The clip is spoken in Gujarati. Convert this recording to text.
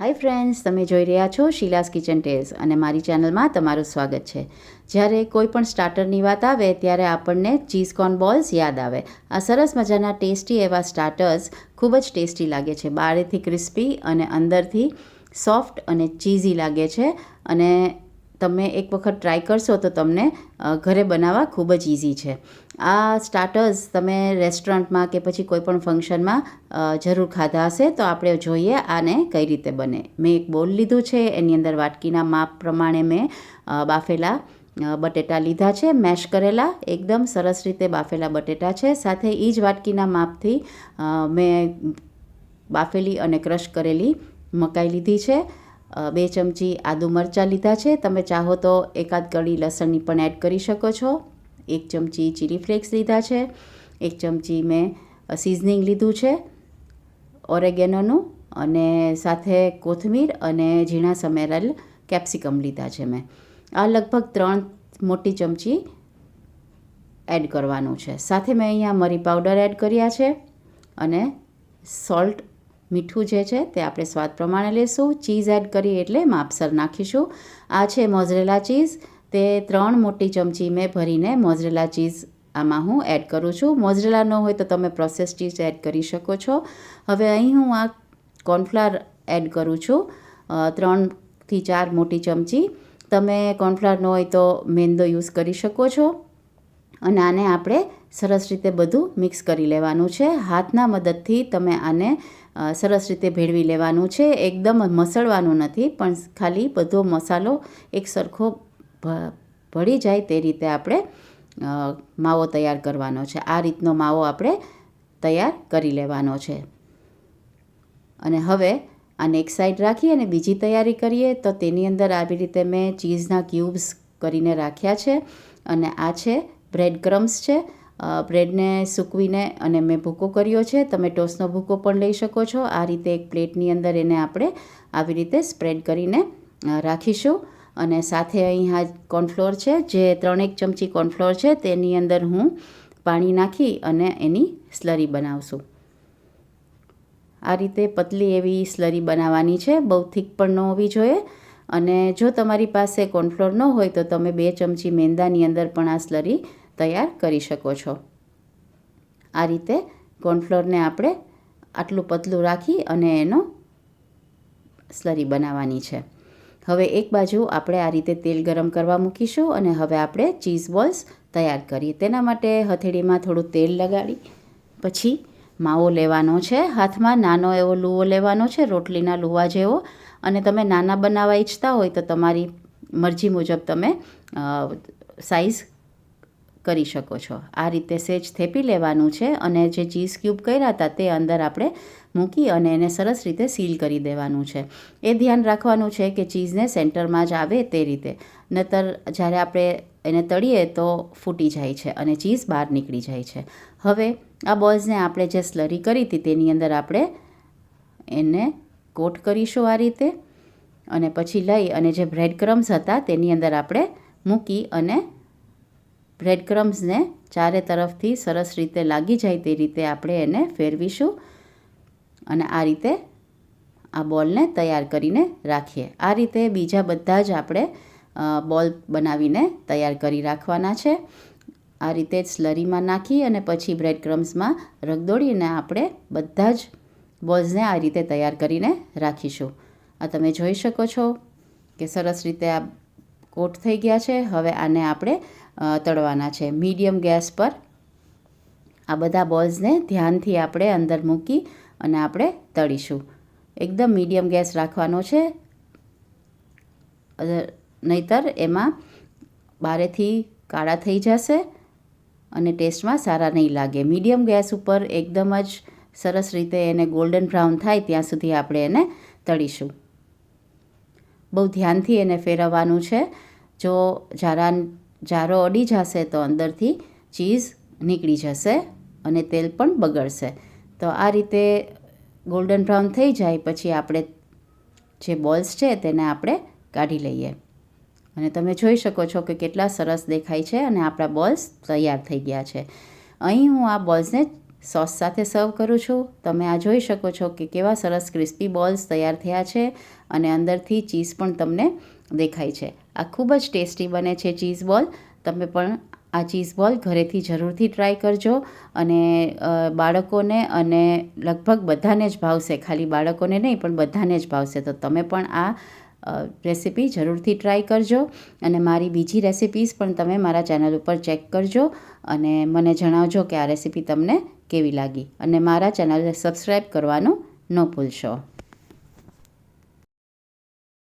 હાય ફ્રેન્ડ્સ, તમે જોઈ રહ્યા છો શીલાસ કિચન ટેલ્સ અને મારી ચેનલમાં તમારું સ્વાગત છે. જ્યારે કોઈ પણ સ્ટાર્ટરની વાત આવે, ત્યારે આપણને ચીઝ કોર્ન બોલ્સ યાદ આવે. આ સરસ મજાના ટેસ્ટી એવા સ્ટાર્ટર્સ ખૂબ જ ટેસ્ટી લાગે છે. બહારેથી ક્રિસ્પી અને અંદરથી સોફ્ટ અને ચીઝી લાગે છે અને તમે એક વખત ટ્રાય કરશો તો તમને ઘરે બનાવવા ખૂબ જ ઇઝી છે. આ સ્ટાર્ટર્સ તમે રેસ્ટોરન્ટમાં કે પછી કોઈપણ ફંક્શનમાં જરૂર ખાધા હશે તો આપણે જોઈએ આને કઈ રીતે બને. મેં એક બોલ લીધું છે, એની અંદર વાટકીના માપ પ્રમાણે મેં બાફેલા બટેટા લીધા છે મેશ કરેલા, એકદમ સરસ રીતે બાફેલા બટેટા છે. સાથે એ જ વાટકીના માપથી મેં બાફેલી અને ક્રશ કરેલી મકાઈ લીધી છે. બે ચમચી આદુ મરચાં લીધા છે. તમે ચાહો તો એકાદ કળી લસણની પણ એડ કરી શકો છો. એક ચમચી ચીલી ફ્લેક્સ લીધા છે. એક ચમચી મેં સિઝનિંગ લીધું છે. ઓરેગેનોનું અને સાથે કોથમીર અને ઝીણા સમેરેલ કેપ્સિકમ લીધા છે મેં. આ લગભગ ત્રણ મોટી ચમચી એડ કરવાનું છે. સાથે મેં અહીંયા મરી પાવડર એડ કર્યા છે અને સોલ્ટ મીઠું જે છે તે આપણે સ્વાદ પ્રમાણે લેશું, ચીઝ એડ કરી એટલે માપસર નાખીશું. આ છે મોઝરેલા ચીઝ. તે ત્રણ મોટી ચમચી મેં ભરીને મોઝરેલા ચીઝ આમાં હું એડ કરું છું. મોઝરેલા ન હોય તો તમે પ્રોસેસ ચીઝ એડ કરી શકો છો. હવે અહીં હું આ કોર્નફ્લાર એડ કરું છું. ત્રણથી ચાર મોટી ચમચી. તમે કોર્નફ્લાર ન હોય તો મેંદો યુઝ કરી શકો છો. અને આને આપણે સરસ રીતે બધું મિક્સ કરી લેવાનું છે. હાથના મદદથી તમે આને સરસ રીતે ભેળવી લેવાનું છે. એકદમ મસળવાનું નથી, પણ ખાલી બધો મસાલો એક સરખો ભળી જાય તે રીતે આપણે માવો તૈયાર કરવાનો છે. આ રીતનો માવો આપણે તૈયાર કરી લેવાનો છે. અને હવે આને એક સાઈડ રાખી અને બીજી તૈયારી કરીએ તો તેની અંદર આવી રીતે મેં ચીઝના ક્યુબ્સ કરીને રાખ્યા છે. અને આ છે બ્રેડ ક્રમ્સ છે. બ્રેડને સૂકવીને અને મેં ભૂકો કર્યો છે. તમે ટોસનો ભૂકો પણ લઈ શકો છો. આ રીતે એક પ્લેટની અંદર એને આપણે આવી રીતે સ્પ્રેડ કરીને રાખીશું. અને સાથે અહીં આ કોર્નફ્લોર છે, જે ત્રણેક ચમચી કોર્નફ્લોર છે, તેની અંદર હું પાણી નાખી અને એની સ્લરી બનાવશું. આ રીતે પતલી એવી સ્લરી બનાવવાની છે. બહુ થીક પણ ન હોવી જોઈએ. અને જો તમારી પાસે કોર્નફ્લોર ન હોય તો તમે બે ચમચી મેંદાની અંદર પણ આ સ્લરી તૈયાર કરી શકો છો. આ રીતે કોર્નફ્લોરને આપણે આટલું પતલું રાખી અને એનો સ્લરી બનાવવાની છે. હવે એક બાજુ આપણે આ રીતે તેલ ગરમ કરવા મૂકીશું અને હવે આપણે ચીઝ બોલ્સ તૈયાર કરીએ. તેના માટે હથેળીમાં થોડું તેલ લગાડી, પછી માવો લેવાનો છે. હાથમાં નાનો એવો લુવો લેવાનો છે, રોટલીના લુવા જેવો. અને તમે નાના બનાવવા ઈચ્છતા હોય તો તમારી મરજી મુજબ તમે સાઈઝ કરી શકો છો. આ રીતે સેજ થેપી લેવાનું છે અને જે ચીઝ ક્યુબ કર્યા હતા તે અંદર આપણે મૂકી અને એને સરસ રીતે સીલ કરી દેવાનું છે. એ ધ્યાન રાખવાનું છે કે ચીઝને સેન્ટરમાં જ આવે તે રીતે. નતર જ્યારે આપણે એને તળીએ તો ફૂટી જાય છે અને ચીઝ બહાર નીકળી જાય છે. હવે આ બોલ્સને આપણે જે સ્લરી કરી હતી તેની અંદર આપણે એને કોટ કરીશું આ રીતે અને પછી લઈ અને જે બ્રેડ ક્રમ્સ હતા તેની અંદર આપણે મૂકી અને બ્રેડ ક્રમ્સને ચારે તરફથી સરસ રીતે લાગી જાય તે રીતે આપણે એને ફેરવીશું અને આ રીતે આ બોલને તૈયાર કરીને રાખીએ. આ રીતે બીજા બધા જ આપણે બોલ બનાવીને તૈયાર કરી રાખવાના છે. આ રીતે સ્લરીમાં નાખી અને પછી બ્રેડ ક્રમ્સમાં રગદોળીને આપણે બધા જ બોલ્સને આ રીતે તૈયાર કરીને રાખીશું. આ તમે જોઈ શકો છો કે સરસ રીતે આ કોટ થઈ ગયા છે. હવે આને આપણે તળવાના છે. મીડિયમ ગેસ પર આ બધા બોલ્સને ધ્યાનથી આપણે અંદર મૂકી અને આપણે તળીશું. એકદમ મીડિયમ ગેસ રાખવાનો છે. નહીતર એમાં બારેથી કાળા થઈ જશે અને ટેસ્ટમાં સારા નહીં લાગે. મીડિયમ ગેસ ઉપર એકદમ જ સરસ રીતે એને ગોલ્ડન બ્રાઉન થાય ત્યાં સુધી આપણે એને તળીશું. બહુ ધ્યાનથી એને ફેરવવાનું છે. જો જારા જારો અડી જશે તો અંદરથી ચીઝ નીકળી જશે અને તેલ પણ બગડશે. તો આ રીતે ગોલ્ડન બ્રાઉન થઈ જાય, પછી આપણે જે બોલ્સ છે તેને આપણે કાઢી લઈએ. અને તમે જોઈ શકો છો કે કેટલા સરસ દેખાય છે અને આપણા બોલ્સ તૈયાર થઈ ગયા છે. અહીં હું આ બોલ્સને સોસ સાથે સર્વ કરું છું. તમે આ જોઈ શકો છો કે કેવા સરસ ક્રિસ્પી બોલ્સ તૈયાર થયા છે અને અંદરથી ચીઝ પણ તમને દેખાય છે. આ ખૂબ જ ટેસ્ટી બને છે ચીઝ બોલ. તમે પણ આ ચીઝ બોલ ઘરેથી જરૂરથી ટ્રાય કરજો અને બાળકોને અને લગભગ બધાને જ ભાવશે. ખાલી બાળકોને નહીં પણ બધાને જ ભાવશે. તો તમે પણ આ રેસીપી જરૂરથી ટ્રાય કરજો અને મારી બીજી રેસિપીઝ પણ તમે મારા ચેનલ ઉપર ચેક કરજો અને મને જણાવજો કે આ રેસીપી તમને કેવી લાગી અને મારા ચેનલને સબસ્ક્રાઈબ કરવાનું ન ભૂલશો.